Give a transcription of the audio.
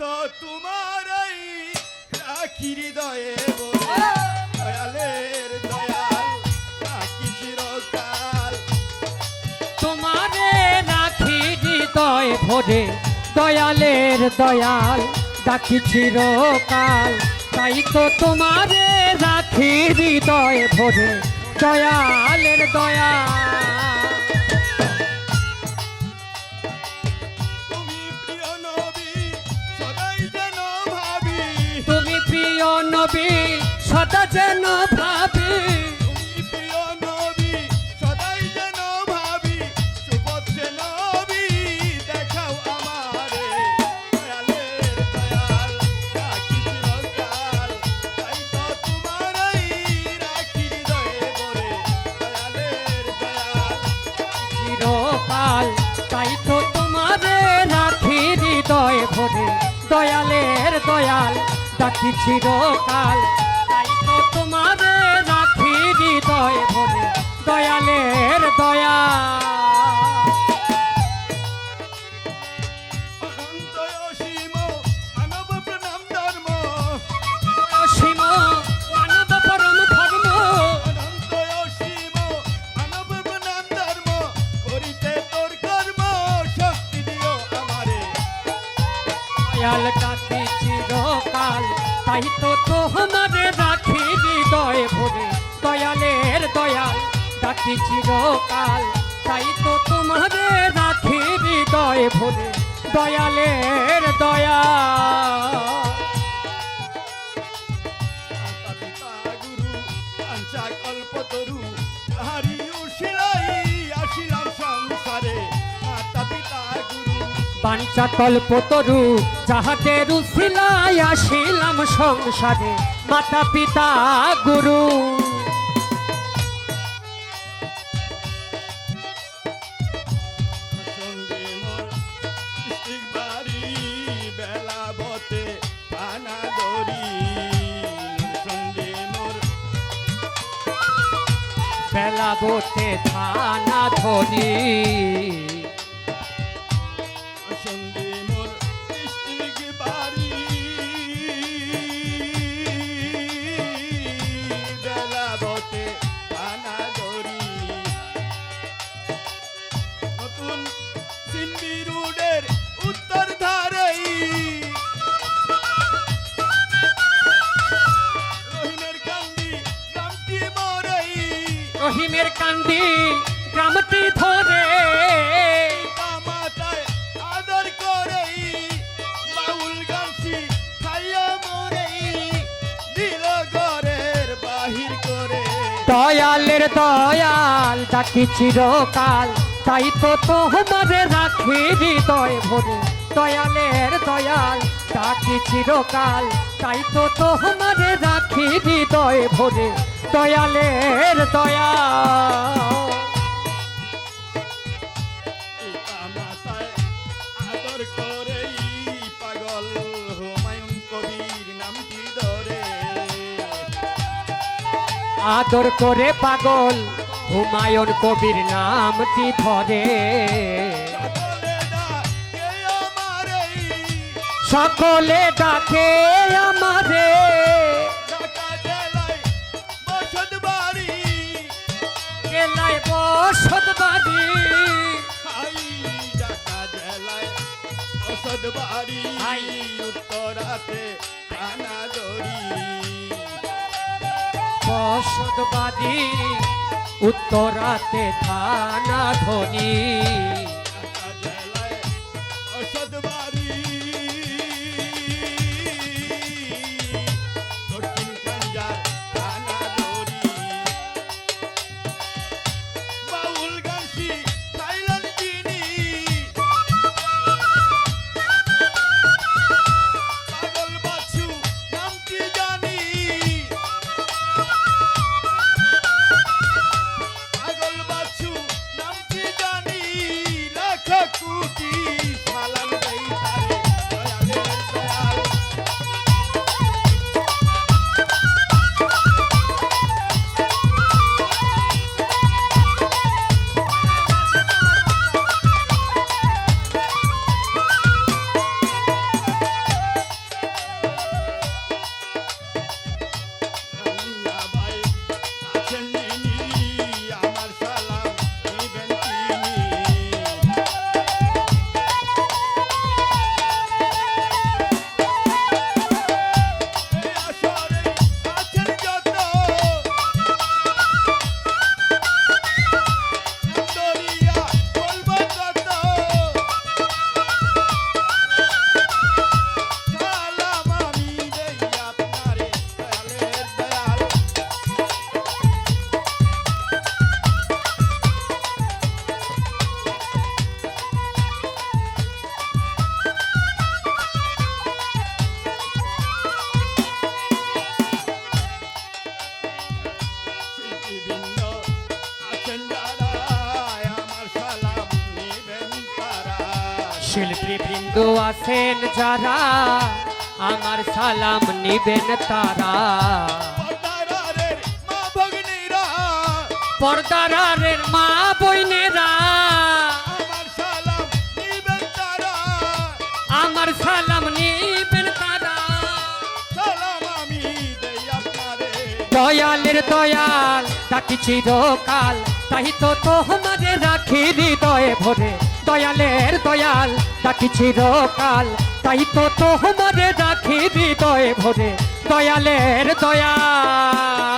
তো তোমার রাখি হৃদয়ে দয়ালের দয়াল, রাখি চিরকাল। তোমারে রাখি হৃদয় ভরে, দয়ালের দয়াল ডাকি চিরকাল। তাই তো তোমারে রাখি হৃদয় ভরে, দয়ালের দয়াল। নবী সদা যেন ভাবি। চিরকাল। তাই তো তাই তোমারে রাখি হৃদয় ভরে দয়ালের দয়াল ডাকি চিরকাল? তাই তো তোমারে রাখি হৃদয় ভরে দয়ালের আমারে। দয়াল ডাকি চিরকাল তাই তো তোমারে রাখি হৃদয় ভরে। দয়ালের দয়াল ডাকি চিরকাল। তাই তো তোমারে রাখি হৃদয় ভরে। দয়ালের দয়াল। গুরু বাঞ্চা কল্পতরু যাহাদের উশিলায় আসিলাম সংসারে মাতা পিতা গুরু। বেলা বোতে থানা ধরি। সিন্দি রোডের উত্তর ধারেই। রহিমের কান্দি গ্রামটি মরেই। রহিমের কান্দি গ্রামটি ধরে। দয়ালের দয়াল ডাকি চিরকাল। তাই তো তোমারে রাখি হৃদয় ভরে। দয়ালের দয়াল ডাকি চিরকাল। তাই তো তোমারে রাখি হৃদয় ভরে। দয়ালের দয়াল। আদর করে পাগল হুমায়ুন কবির নামটি ধরে? সকলে ডাকে আমারে। জেলায় বসত বাড়ি। উত্তরাতে দড়ি বসত বাড়ি। উত্তরাতে থানা ধনি শিল্পীবৃন্দ আছেন যারা আমার সালাম নিবেন তারা। পর্দারের মা দয়ালের দয়াল ডাকি চিরকাল। তাই তো তোমারে রাখি হৃদয়ে ভরে। দয়ালের দয়াল ডাকি চিরকাল। তাই তো তোমারে রাখি হৃদয়ে ভরে। দয়ালের দয়াল।